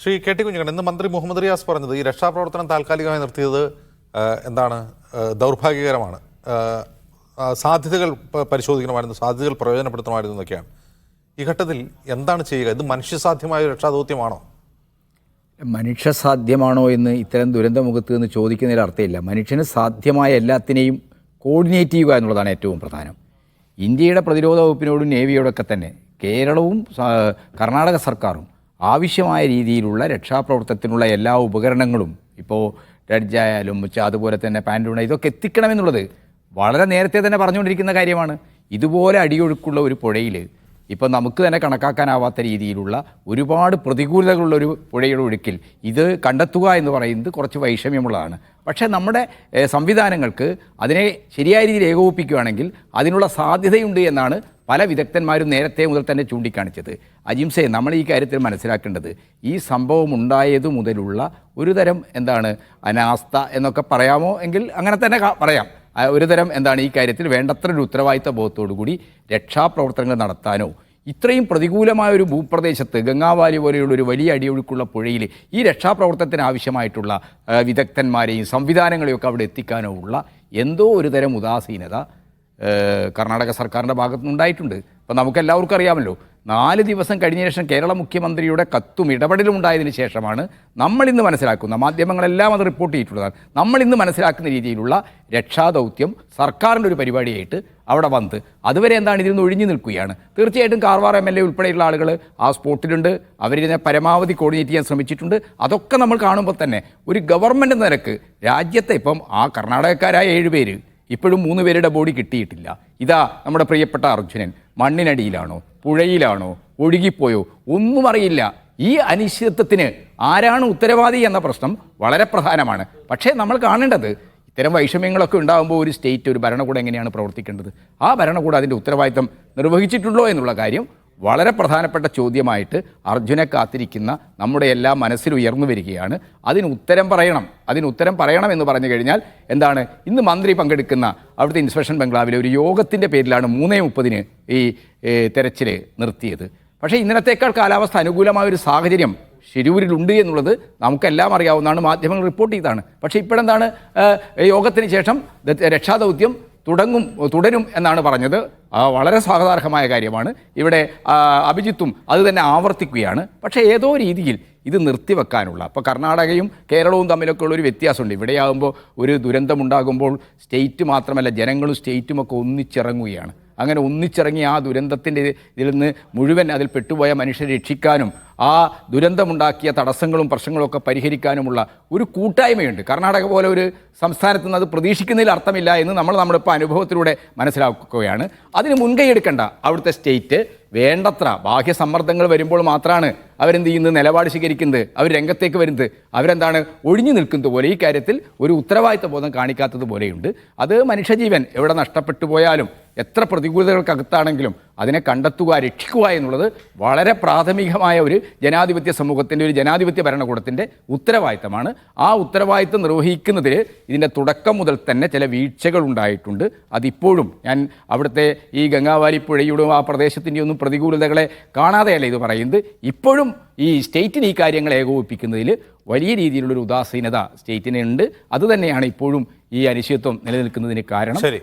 Shri K T കുഞ്ഞുങ്ങൾ ഇന്ന് മന്ത്രി മുഹമ്മദ് റിയാസ് പറഞ്ഞത് ഈ രക്ഷാപ്രവർത്തനം താൽക്കാലികമായി നിർത്തിയത് എന്താണ് ദൗർഭാഗ്യകരമാണ്. സാധ്യതകൾ പരിശോധിക്കണമായിരുന്നു സാധ്യതകൾ പ്രയോജനപ്പെടുത്തണമായിരുന്നു എന്നൊക്കെയാണ്. ഈ ഘട്ടത്തിൽ എന്താണ് ചെയ്യുക? ഇത് മനുഷ്യസാധ്യമായ രക്ഷാദൗത്യമാണോ? മനുഷ്യസാധ്യമാണോ എന്ന് ഇത്തരം ദുരന്തമുഖത്ത് നിന്ന് ചോദിക്കുന്നതിൽ അർത്ഥമില്ല. മനുഷ്യന് സാധ്യമായ എല്ലാത്തിനെയും കോർഡിനേറ്റ് ചെയ്യുക എന്നുള്ളതാണ് ഏറ്റവും പ്രധാനം. ഇന്ത്യയുടെ പ്രതിരോധ വകുപ്പിനോടും നേവിയോടൊക്കെ തന്നെ കേരളവും കർണാടക സർക്കാരും ആവശ്യമായ രീതിയിലുള്ള രക്ഷാപ്രവർത്തനത്തിനുള്ള എല്ലാ ഉപകരണങ്ങളും ഇപ്പോൾ ഡഡ്ജായാലും ഉച്ച അതുപോലെ തന്നെ പാൻഡൂണ ഇതൊക്കെ എത്തിക്കണമെന്നുള്ളത് വളരെ നേരത്തെ തന്നെ പറഞ്ഞുകൊണ്ടിരിക്കുന്ന കാര്യമാണ്. ഇതുപോലെ അടിയൊഴുക്കുള്ള ഒരു പുഴയിൽ ഇപ്പം നമുക്ക് തന്നെ കണക്കാക്കാനാവാത്ത രീതിയിലുള്ള ഒരുപാട് പ്രതികൂലതകളുള്ള ഒരു പുഴയുടെ ഒഴുക്കിൽ ഇത് കണ്ടെത്തുക എന്ന് പറയുന്നത് കുറച്ച് വൈഷമ്യമുള്ളതാണ്. പക്ഷേ നമ്മുടെ സംവിധാനങ്ങൾക്ക് അതിനെ ശരിയായ രീതിയിൽ ഏകോപിപ്പിക്കുകയാണെങ്കിൽ അതിനുള്ള സാധ്യതയുണ്ട് എന്നാണ് പല വിദഗ്ധന്മാരും നേരത്തെ മുതൽ തന്നെ ചൂണ്ടിക്കാണിച്ചത്. അജിംസെ നമ്മൾ ഈ കാര്യത്തിൽ മനസ്സിലാക്കേണ്ടത് ഈ സംഭവം ഉണ്ടായത് മുതലുള്ള ഒരു തരം എന്താണ് അനാസ്ഥ എന്നൊക്കെ പറയാമോ എങ്കിൽ അങ്ങനെ തന്നെ പറയാം. ഒരു തരം എന്താണ് ഈ കാര്യത്തിൽ വേണ്ടത്ര ഒരു ഉത്തരവാദിത്ത ബോധത്തോടു കൂടി രക്ഷാപ്രവർത്തനങ്ങൾ നടത്താനോ ഇത്രയും പ്രതികൂലമായ ഒരു ഭൂപ്രദേശത്ത് ഗംഗാവാലി പോലെയുള്ള ഒരു വലിയ അടിയൊഴുക്കുള്ള പുഴയിൽ ഈ രക്ഷാപ്രവർത്തനത്തിന് ആവശ്യമായിട്ടുള്ള വിദഗ്ധന്മാരെയും സംവിധാനങ്ങളെയും ഒക്കെ അവിടെ എത്തിക്കാനോ ഉള്ള എന്തോ ഒരു തരം ഉദാസീനത കർണാടക സർക്കാരിന്റെ ഭാഗത്തു നിന്നുണ്ടായിട്ടുണ്ട് അപ്പോൾ നമുക്ക് എല്ലാവർക്കും അറിയാമല്ലോ നാല് ദിവസം കഴിഞ്ഞ ശേഷം കേരള മുഖ്യമന്ത്രിയുടെ കത്തും ഇടപെടലും ഉണ്ടായതിനു ശേഷമാണ് നമ്മളിന്ന് മനസ്സിലാക്കുന്ന മാധ്യമങ്ങളെല്ലാം അത് റിപ്പോർട്ട് ചെയ്തിട്ടുള്ളതാണ്. നമ്മളിന്ന് മനസ്സിലാക്കുന്ന രീതിയിലുള്ള രക്ഷാദൗത്യം സർക്കാരിന്റെ ഒരു പരിപാടിയായിട്ട് അവിടെ വന്ന് അതുവരെ എന്താണ് ഇതിൽ നിന്ന് ഒഴിഞ്ഞു നിൽക്കുകയാണ്. തീർച്ചയായിട്ടും കാർവാർ എം എൽ എ ഉൾപ്പെടെയുള്ള ആളുകൾ ആ സ്പോട്ടിലുണ്ട്. അവരിതിനെ പരമാവധി കോർഡിനേറ്റ് ചെയ്യാൻ ശ്രമിച്ചിട്ടുണ്ട്. അതൊക്കെ നമ്മൾ കാണുമ്പോൾ തന്നെ ഒരു ഗവൺമെന്റ് നിരക്ക് രാജ്യത്തെ ഇപ്പം ആ കർണാടകക്കാരായ ഏഴുപേര് ഇപ്പോഴും മൂന്ന് പേരുടെ ബോഡി കിട്ടിയിട്ടില്ല. ഇതാ നമ്മുടെ പ്രിയപ്പെട്ട അർജുനൻ. മണ്ണിനടിയിലാണോ? പുഴയിലാണോ? ഒഴുകിപ്പോയോ? ഒന്നും അറിയില്ല. ഈ അനിശ്ചിതത്വത്തിന് ആരാണ് ഉത്തരവാദി എന്ന പ്രശ്നം വളരെ പ്രധാനമാണ്. പക്ഷേ നമ്മൾ കാണേണ്ടത് ഇത്തരം വൈഷമ്യങ്ങളൊക്കെ ഉണ്ടാകുമ്പോൾ ഒരു സ്റ്റേറ്റ് ഒരു ഭരണകൂടം എങ്ങനെയാണ് പ്രവർത്തിക്കേണ്ടത്? ആ ഭരണകൂടം അതിന്റെ ഉത്തരവാദിത്തം നിർവഹിച്ചിട്ടുള്ളോ എന്നുള്ള കാര്യം വളരെ പ്രധാനപ്പെട്ട ചോദ്യമായിട്ട് അർജുനെ കാത്തിരിക്കുന്ന നമ്മുടെ എല്ലാം മനസ്സിൽ ഉയർന്നു വരികയാണ്. അതിന് ഉത്തരം പറയണം. അതിന് ഉത്തരം പറയണം എന്ന് പറഞ്ഞു കഴിഞ്ഞാൽ എന്താണ്? ഇന്ന് മന്ത്രി പങ്കെടുക്കുന്ന അവിടുത്തെ ഇൻസ്പെക്ഷൻ ബംഗ്ലാവിലെ ഒരു യോഗത്തിന്റെ പേരിലാണ് മൂന്നേ മുപ്പതിന് ഈ തെരച്ചിൽ നിർത്തിയത്. പക്ഷേ ഇന്നലത്തേക്കാൾ കാലാവസ്ഥ അനുകൂലമായ ഒരു സാഹചര്യം ഷിരൂരിലുണ്ട് എന്നുള്ളത് നമുക്കെല്ലാം അറിയാവുന്നതാണ്. മാധ്യമങ്ങൾ റിപ്പോർട്ട് ചെയ്താണ് പക്ഷേ ഇപ്പോഴെന്താണ്? യോഗത്തിന് ശേഷം രക്ഷാദൗത്യം തുടങ്ങും തുടരും എന്നാണ് പറഞ്ഞത്. വളരെ സ്വാഗതാർഹമായ കാര്യമാണ്. ഇവിടെ അഭിജിത്തും അത് തന്നെ ആവർത്തിക്കുകയാണ്. പക്ഷേ ഏതോ രീതിയിൽ ഇത് നിർത്തിവെക്കാനുള്ള അപ്പോൾ കർണാടകയും കേരളവും തമ്മിലൊക്കെ ഉള്ളൊരു വ്യത്യാസമുണ്ട്. ഇവിടെയാകുമ്പോൾ ഒരു ദുരന്തമുണ്ടാകുമ്പോൾ സ്റ്റേറ്റ് മാത്രമല്ല ജനങ്ങളും സ്റ്റേറ്റും ഒക്കെ ഒന്നിച്ചിറങ്ങുകയാണ്. അങ്ങനെ ഒന്നിച്ചിറങ്ങി ആ ദുരന്തത്തിന്റെ ഇതിൽ നിന്ന് മുഴുവൻ അതിൽ പെട്ടുപോയ മനുഷ്യരെ രക്ഷിക്കാനും ആ ദുരന്തമുണ്ടാക്കിയ തടസ്സങ്ങളും പ്രശ്നങ്ങളൊക്കെ പരിഹരിക്കാനുമുള്ള ഒരു കൂട്ടായ്മയുണ്ട്. കർണാടക പോലെ ഒരു സംസ്ഥാനത്ത് നിന്ന് അത് പ്രതീക്ഷിക്കുന്നതിൽ അർത്ഥമില്ല എന്ന് നമ്മൾ നമ്മുടെ ഇപ്പോൾ അനുഭവത്തിലൂടെ മനസ്സിലാക്കുകയാണ്. അതിന് മുൻകൈ എടുക്കേണ്ട അവിടുത്തെ സ്റ്റേറ്റ് വേണ്ടത്ര ബാഹ്യ സമ്മർദ്ദങ്ങൾ വരുമ്പോൾ മാത്രമാണ് അവരെന്ത് ചെയ്യുന്നത്? നിലപാട് സ്വീകരിക്കുന്നത് അവർ രംഗത്തേക്ക് വരുന്നത്. അവരെന്താണ് ഒഴിഞ്ഞു നിൽക്കുന്നത് പോലെ. ഈ കാര്യത്തിൽ ഒരു ഉത്തരവാദിത്ത ബോധം കാണിക്കാത്തത് പോലെയുണ്ട്. അത് മനുഷ്യജീവൻ എവിടെ നഷ്ടപ്പെട്ടു പോയാലും എത്ര പ്രതികൂലതകൾക്കകത്താണെങ്കിലും അതിനെ കണ്ടെത്തുക രക്ഷിക്കുക എന്നുള്ളത് വളരെ പ്രാഥമികമായ ഒരു ജനാധിപത്യ സമൂഹത്തിന്റെ ഒരു ജനാധിപത്യ ഭരണകൂടത്തിന്റെ ഉത്തരവാദിത്തമാണ്. ആ ഉത്തരവാദിത്തം നിർവഹിക്കുന്നതിൽ ഇതിന്റെ തുടക്കം മുതൽ തന്നെ ചില വീഴ്ചകൾ ഉണ്ടായിട്ടുണ്ട്. അതിപ്പോഴും ഞാൻ അവിടുത്തെ ഈ ഗംഗാവാലി പുഴയുടെ ആ പ്രദേശത്തിന്റെ ഒന്നും പ്രതികൂലതകളെ കാണാതെയല്ല ഇത് പറയുന്നത്. ഇപ്പോഴും ഈ സ്റ്റേറ്റിന് ഈ കാര്യങ്ങൾ ഏകോപിപ്പിക്കുന്നതിൽ വലിയ രീതിയിലുള്ളൊരു ഉദാസീനത സ്റ്റേറ്റിനുണ്ട്. അതുതന്നെയാണ് ഇപ്പോഴും ഈ അനിശ്ചിത്വം നിലനിൽക്കുന്നതിന് കാരണം. ശരി.